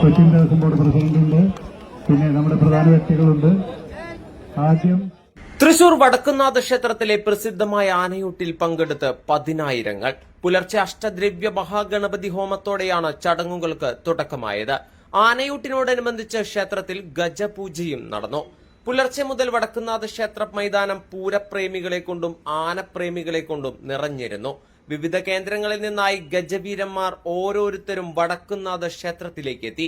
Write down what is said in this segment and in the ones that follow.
Cochin Devaswom board പ്രസിഡന്റുണ്ട്. പിന്നെ നമ്മുടെ പ്രധാന വ്യക്തികളുണ്ട്. ആദ്യം തൃശൂർ വടക്കുന്നാഥ ക്ഷേത്രത്തിലെ പ്രസിദ്ധമായ ആനയൂട്ടിൽ പങ്കെടുത്ത് പതിനായിരങ്ങൾ. പുലർച്ചെ അഷ്ടദ്രവ്യ മഹാഗണപതി ഹോമത്തോടെയാണ് ചടങ്ങുകൾക്ക് തുടക്കമായത്. ആനയൂട്ടിനോടനുബന്ധിച്ച് ക്ഷേത്രത്തിൽ ഗജപൂജയും നടന്നു. പുലർച്ചെ മുതൽ വടക്കുന്നാഥ ക്ഷേത്ര മൈതാനം പൂരപ്രേമികളെ കൊണ്ടും ആനപ്രേമികളെ കൊണ്ടും നിറഞ്ഞിരുന്നു. വിവിധ കേന്ദ്രങ്ങളിൽ നിന്നായി ഗജവീരന്മാർ ഓരോരുത്തരും വടക്കുന്നാഥ ക്ഷേത്രത്തിലേക്ക് എത്തി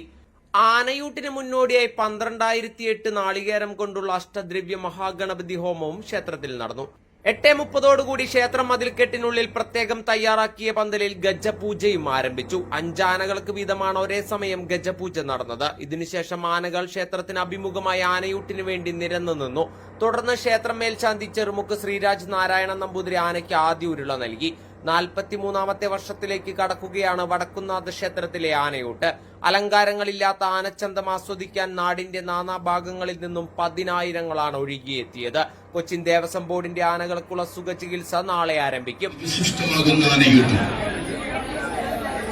ആനയൂട്ടിന് മുന്നോടിയായി പന്ത്രണ്ടായിരത്തി എട്ട് നാളികേരം കൊണ്ടുള്ള അഷ്ടദ്രവ്യ മഹാഗണപതി ഹോമവും ക്ഷേത്രത്തിൽ നടന്നു. എട്ടേ മുപ്പതോടുകൂടി ക്ഷേത്രം മതിൽക്കെട്ടിനുള്ളിൽ പ്രത്യേകം തയ്യാറാക്കിയ പന്തലിൽ ഗജപൂജയും ആരംഭിച്ചു. അഞ്ചാനകൾക്ക് വീതമാണ് ഒരേ സമയം ഗജപൂജ നടന്നത്. ഇതിനുശേഷം ആനകൾ ക്ഷേത്രത്തിന് അഭിമുഖമായ ആനയൂട്ടിനു വേണ്ടി നിരന്നു നിന്നു. തുടർന്ന് ക്ഷേത്രം മേൽശാന്തി ചെറുമുക്ക് ശ്രീരാജ് നാരായണ നമ്പൂതിരി ആനയ്ക്ക് ആദ്യ ഉരുള നൽകി. നാൽപ്പത്തിമൂന്നാമത്തെ വർഷത്തിലേക്ക് കടക്കുകയാണ് വടക്കുന്നാഥ ക്ഷേത്രത്തിലെ ആനയൂട്ട്. അലങ്കാരങ്ങളില്ലാത്ത ആനച്ചന്തം ആസ്വദിക്കാൻ നാടിന്റെ നാനാഭാഗങ്ങളിൽ നിന്നും പതിനായിരങ്ങളാണ് ഒഴുകിയെത്തിയത്. കൊച്ചിൻ ദേവസ്വം ബോർഡിന്റെ ആനകൾക്കുള്ള സുഖ ചികിത്സ നാളെ ആരംഭിക്കും.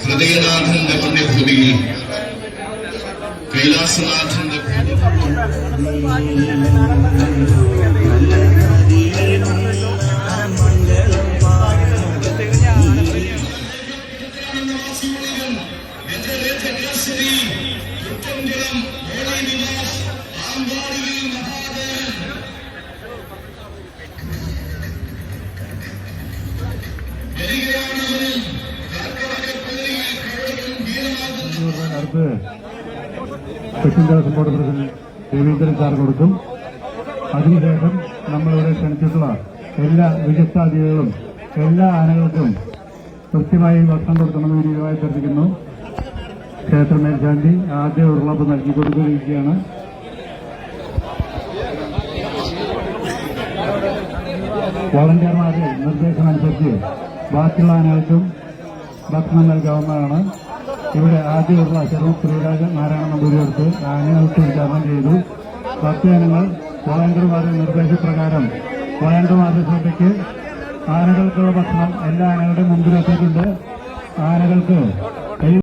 ഹൃദയനാഥന്റെ പുണ്യഭൂമിയിൽ കൈലാസനാഥന്റെ അടുത്ത് Cochin Devaswom board president Raveendran sir കൊടുക്കും. അതിനുശേഷം നമ്മളിവിടെ ക്ഷണിച്ചിട്ടുള്ള എല്ലാ വിശിഷ്ടാതിഥികളും എല്ലാ ആനകൾക്കും കൃത്യമായി ഭക്ഷണം കൊടുക്കണമെന്ന് വിനീതമായി അഭ്യർത്ഥിക്കുന്നു. ക്ഷേത്ര മേൽശാന്തി ആദ്യ ഉരുളപ്പ് നൽകി കൊടുക്കുകയാണ് വോളണ്ടിയർമാരുടെ നിർദ്ദേശമനുസരിച്ച് ബാക്കിയുള്ള ആനകൾക്കും ഭക്ഷണം നൽകാവുന്നതാണ്. ഇവിടെ ആദ്യ ഉരുള ചെറു ശ്രീരാജ നാരായണ നമ്പൂരിയെടുത്ത് ആനകൾക്ക് വിതരണം ചെയ്തു. ഭക്തജനങ്ങൾ വോളണ്ടിയർമാരുടെ നിർദ്ദേശപ്രകാരം വോളണ്ടിയർമാരുടെ ശ്രദ്ധയ്ക്ക് ആനകൾക്കുള്ള ഭക്ഷണം എല്ലാ ആനകളുടെയും മുമ്പിലെത്തിയിട്ടുണ്ട് ആനകൾക്ക്